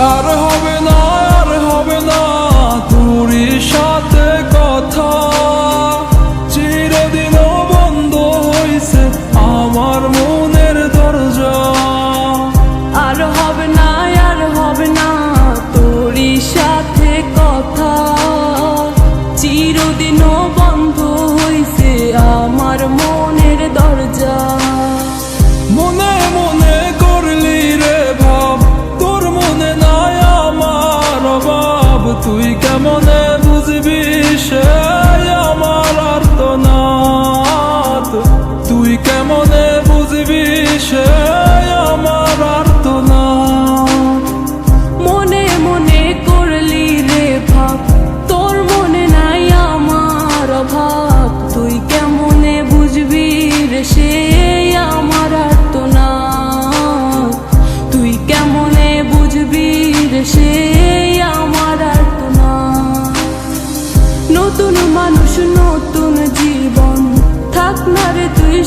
আর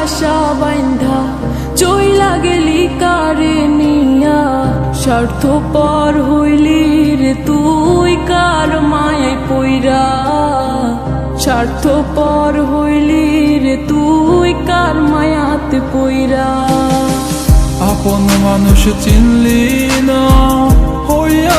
বাসা বাইন্ধা, চইলা গেলি কারে নিয়া? স্বার্থ পর হইলি রে তুই কার মায় পইরা? স্বার্থ পর হইলি রে তুই কার মায়াতে পইরা? আপন মানুষ চিনলি না, হইয়া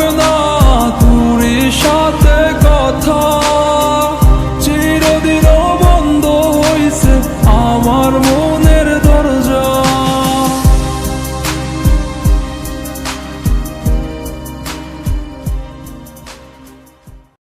আর হবে